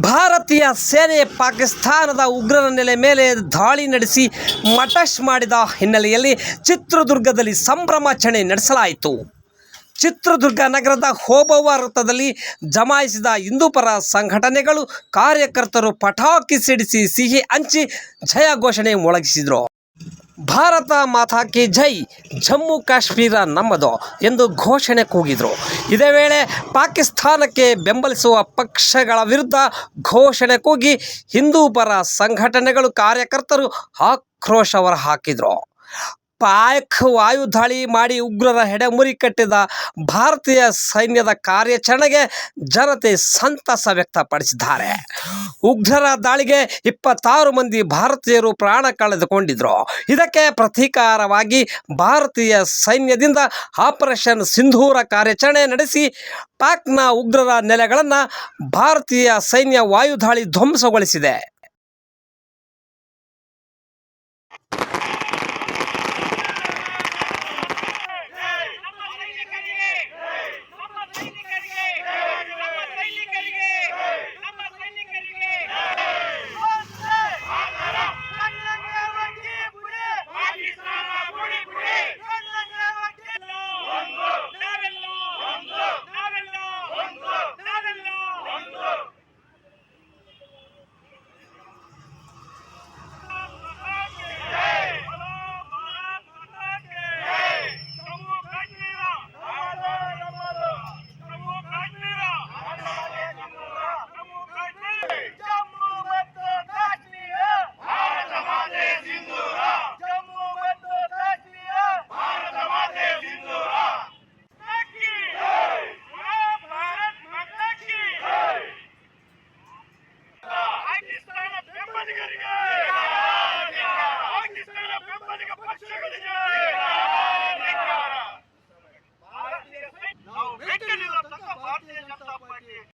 ಭಾರತೀಯ ಸೇನೆ ಪಾಕಿಸ್ತಾನದ ಉಗ್ರರ ನೆಲೆ ಮೇಲೆ ದಾಳಿ ನಡೆಸಿ ಮಟಶ್ ಮಾಡಿದ ಹಿನ್ನೆಲೆಯಲ್ಲಿ ಚಿತ್ರದುರ್ಗದಲ್ಲಿ ಸಂಭ್ರಮಾಚರಣೆ ನಡೆಸಲಾಯಿತು. ಚಿತ್ರದುರ್ಗ ನಗರದ ಹೋಬವ್ವ ವೃತ್ತದಲ್ಲಿ ಜಮಾಯಿಸಿದ ಹಿಂದೂಪರ ಸಂಘಟನೆಗಳು ಕಾರ್ಯಕರ್ತರು ಪಟಾಕಿ ಸಿಡಿಸಿ ಸಿಹಿ ಹಂಚಿ ಜಯ ಘೋಷಣೆ ಮೊಳಗಿಸಿದರು. ಭಾರತ ಮಾತಾ ಕಿ ಜೈ, ಜಮ್ಮು ಕಾಶ್ಮೀರ ನಮ್ಮದು ಎಂದು ಘೋಷಣೆ ಕೂಗಿದರು. ಇದೇ ವೇಳೆ ಪಾಕಿಸ್ತಾನಕ್ಕೆ ಬೆಂಬಲಿಸುವ ಪಕ್ಷಗಳ ವಿರುದ್ಧ ಘೋಷಣೆ ಕೂಗಿ ಹಿಂದೂ ಪರ ಸಂಘಟನೆಗಳು ಕಾರ್ಯಕರ್ತರು ಆಕ್ರೋಶ ಹೊರಹಾಕಿದರು. ಪಾಕ್ ವಾಯು ದಾಳಿ ಮಾಡಿ ಉಗ್ರರ ಹೆಡೆಮುರಿ ಕಟ್ಟಿದ ಭಾರತೀಯ ಸೈನ್ಯದ ಕಾರ್ಯಾಚರಣೆಗೆ ಜನತೆ ಸಂತಸ ವ್ಯಕ್ತಪಡಿಸಿದ್ದಾರೆ. ಉಗ್ರರ ದಾಳಿಗೆ ಇಪ್ಪತ್ತಾರು ಮಂದಿ ಭಾರತೀಯರು ಪ್ರಾಣ ಕಳೆದುಕೊಂಡಿದ್ರು. ಇದಕ್ಕೆ ಪ್ರತೀಕಾರವಾಗಿ ಭಾರತೀಯ ಸೈನ್ಯದಿಂದ ಆಪರೇಷನ್ ಸಿಂಧೂರ ಕಾರ್ಯಾಚರಣೆ ನಡೆಸಿ ಪಾಕ್ನ ಉಗ್ರರ ನೆಲೆಗಳನ್ನು ಭಾರತೀಯ ಸೈನ್ಯ ವಾಯುದಾಳಿ ಧ್ವಂಸಗೊಳಿಸಿದೆ. getting out!